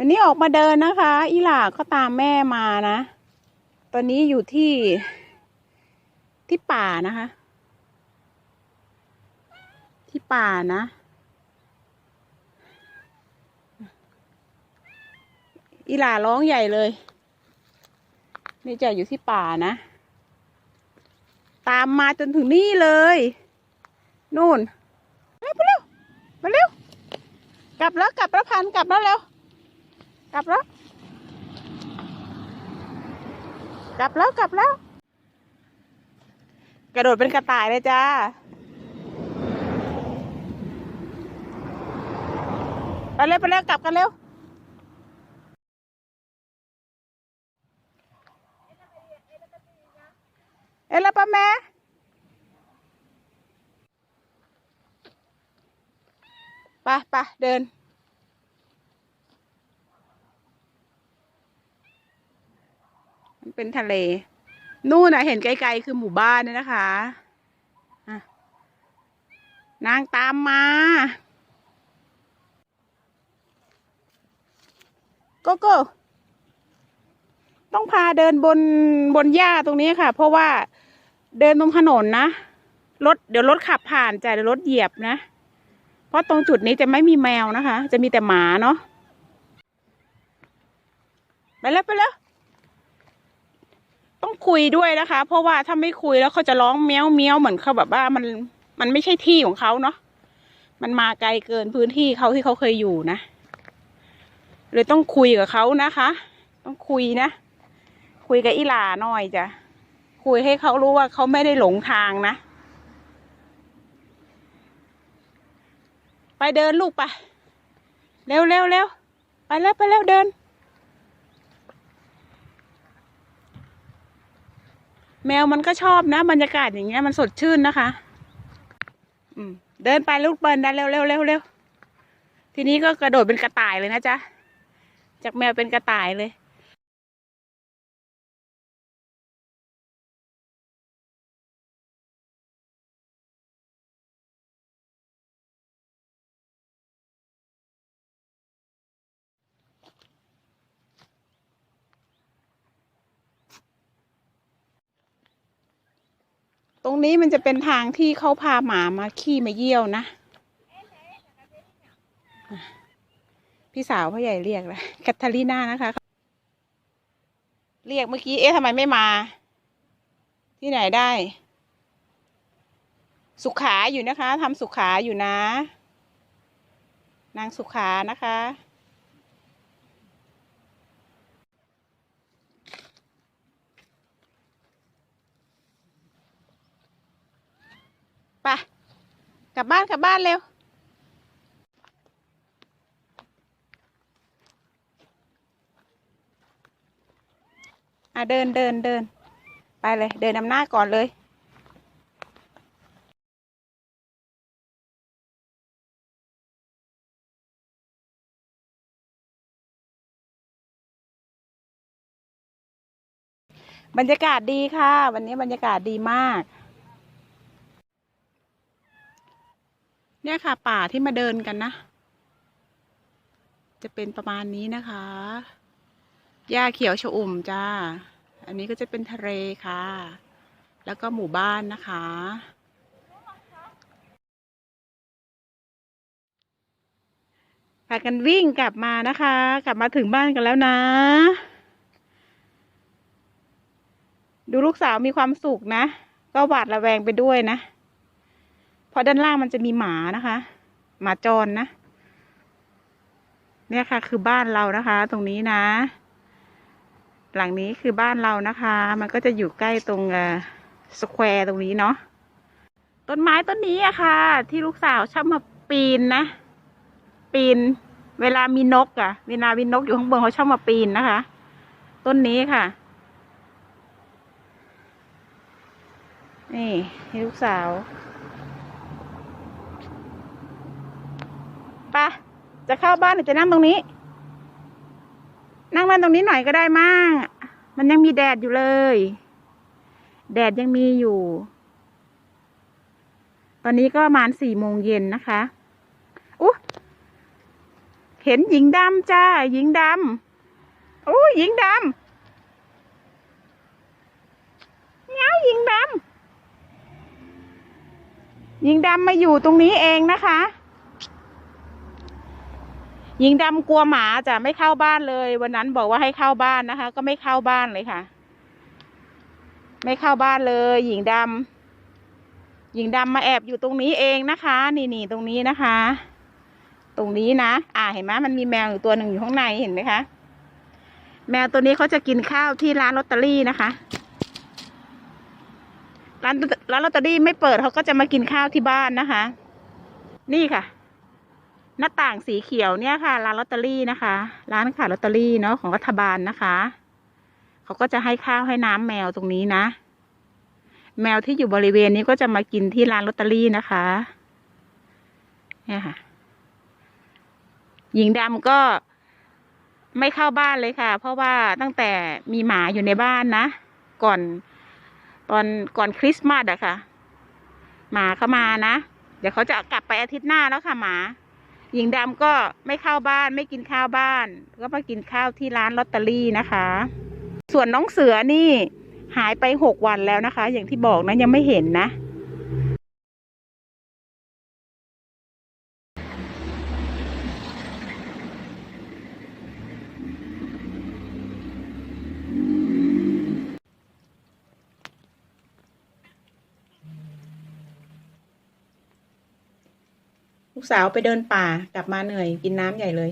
วันนี้ออกมาเดินนะคะ อีหล่าก็ตามแม่มานะ ตอนนี้อยู่ที่ที่ป่านะคะ ที่ป่านะ อีหล่าร้องใหญ่เลย นี่จะอยู่ที่ป่านะ ตามมาจนถึงนี่เลยนู่นเร็วไปเร็วมาเร็ว กลับแล้วกลับแล้วพันกลับแล้วเร็ว กลับแล้ว กลับแล้วกลับแล้ว กระโดดเป็นกระต่ายเลยจ้าไปเร็วไปเร็วกลับกันเร็วเอลป้าแม่ไปไปเดิน มัน เป็นทะเล นู่นนะเห็นไกลๆคือหมู่บ้านเนี่ยนะคะะนางตามมา โกโก้ต้องพาเดินบนบนหญ้าตรงนี้ค่ะ เพราะว่าเดินตรงถนนนะรถเดี๋ยวรถขับผ่านจะเดี๋ยวรถเหยียบนะ เพราะตรงจุดนี้จะไม่มีแมวนะคะ จะมีแต่หมาเนาะไปแล้วไปแล้ว ต้องคุยด้วยนะคะ เพราะว่าถ้าไม่คุยแล้วเขาจะร้องเมี้ยวเมี้ยวเหมือนเขาแบบว่ามันมันไม่ใช่ที่ของเขาเนาะมันมาไกลเกินพื้นที่เขาที่เขาเคยอยู่นะเลยต้องคุยกับเขานะคะ ต้องคุยนะ คุยกับอีหลาหน่อยจ้ะคุยให้เขารู้ว่าเขาไม่ได้หลงทางนะ ไปเดินลูกไปเร็วเร็วเร็วไปแล้วไปแล้วเดิน แมวมันก็ชอบนะบรรยากาศอย่างเงี้ยมันสดชื่นนะคะ อืม เดินไปลูกเปิลได้เร็วเร็วเร็วเร็วทีนี้ก็กระโดดเป็นกระต่ายเลยนะจ๊ะ จากแมวเป็นกระต่ายเลย รงนี้มันจะเป็นทางที่เขาพาหมามาขี้มาเยี่ยวนะ พี่สาวพ่อใหญ่เรียกเลยแคทเธอรีนานะคะ เรียกเมื่อกี้ เอ๊ะทำไมไม่มา ที่ไหนได้ สุขาอยู่นะคะทำสุขาอยู่นะ นางสุขานะคะ ไปกลับบ้านกลับบ้านเร็ว อะเดินเดินเดิน ไปเลย เดินนำหน้าก่อนเลยบรรยากาศดีค่ะ วันนี้บรรยากาศดีมาก เนี่ยค่ะ ป่าที่มาเดินกันนะ จะเป็นประมาณนี้นะคะหญ้าเขียวชอุ่มจ้า อันนี้ก็จะเป็นทะเลค่ะ แล้วก็หมู่บ้านนะคะ พากันวิ่งกลับมานะคะ กลับมาถึงบ้านกันแล้วนะ ดูลูกสาวมีความสุขนะ ก็หวาดระแวงไปด้วยนะ ราะด้านล่างมันจะมีหมานะคะ หมาจรนะ เนี่ยค่ะ คือบ้านเรานะคะ ตรงนี้นะ หลังนี้คือบ้านเรานะคะ มันก็จะอยู่ใกล้ตรงสแควร์ตรงนี้เนาะต้นไม้ต้นนี้อะค่ะ ที่ลูกสาวชอบมาปีนนะ ปีน เวลามีนกอะเวลามีนกอยู่ข้างบนเขาชอบมาปีนนะคะ ต้นนี้ค่ะ นี่ให้ลูกสาวไปะ จะเข้าบ้านหรือจะนั่งตรงนี้ นั่งเล่นตรงนี้หน่อยก็ได้มากมันยังมีแดดอยู่เลย แดดยังมีอยู่ ตอนนี้ก็ประมาณสี่โมงเย็นนะคะอุ๊ยเห็นหญิงดำจ้า หญิงดำโอ้ยหญิงดำเงาหญิงดำหญิงดำมาอยู่ตรงนี้เองนะคะ หญิงดำกลัวหมาจะไม่เข้าบ้านเลย วันนั้นบอกว่าให้เข้าบ้านนะคะ ก็ไม่เข้าบ้านเลยค่ะ ไม่เข้าบ้านเลย หญิงดำหญิงดำมาแอบอยู่ตรงนี้เองนะคะ นี่นี่ตรงนี้นะคะ ตรงนี้นะอ่าเห็นไหมมันมีแมวอยู่ตัวหนึ่งอยู่ข้างในเห็นไหมคะ แมวตัวนี้เขาจะกินข้าวที่ร้านลอตเตอรี่นะคะร้านร้านลอตเตอรี่ไม่เปิดเขาก็จะมากินข้าวที่บ้านนะคะ นี่ค่ะ หน้าต่างสีเขียวเนี่ยค่ะ ร้านลอตเตอรี่นะคะ ร้านขายลอตเตอรี่เนาะของรัฐบาลนะคะ เขาก็จะให้ข้าวให้น้ำแมวตรงนี้นะ แมวที่อยู่บริเวณนี้ก็จะมากินที่ร้านลอตเตอรี่นะคะ เนี่ยค่ะ หญิงดำก็ไม่เข้าบ้านเลยค่ะ เพราะว่าตั้งแต่มีหมาอยู่ในบ้านนะ ก่อนตอนก่อนคริสต์มาสอะค่ะ หมาเข้ามานะ เดี๋ยวเขาจะกลับไปอาทิตย์หน้าแล้วค่ะหมา หญิงดำก็ไม่เข้าบ้านไม่กินข้าวบ้าน ก็มากินข้าวที่ร้านลอตเตอรี่นะคะ ส่วนน้องเสือนี่หายไปหกวันแล้วนะคะ อย่างที่บอกนะยังไม่เห็นนะ ลูกสาวไปเดินป่ากลับมาเหนื่อยกินน้ำใหญ่เลย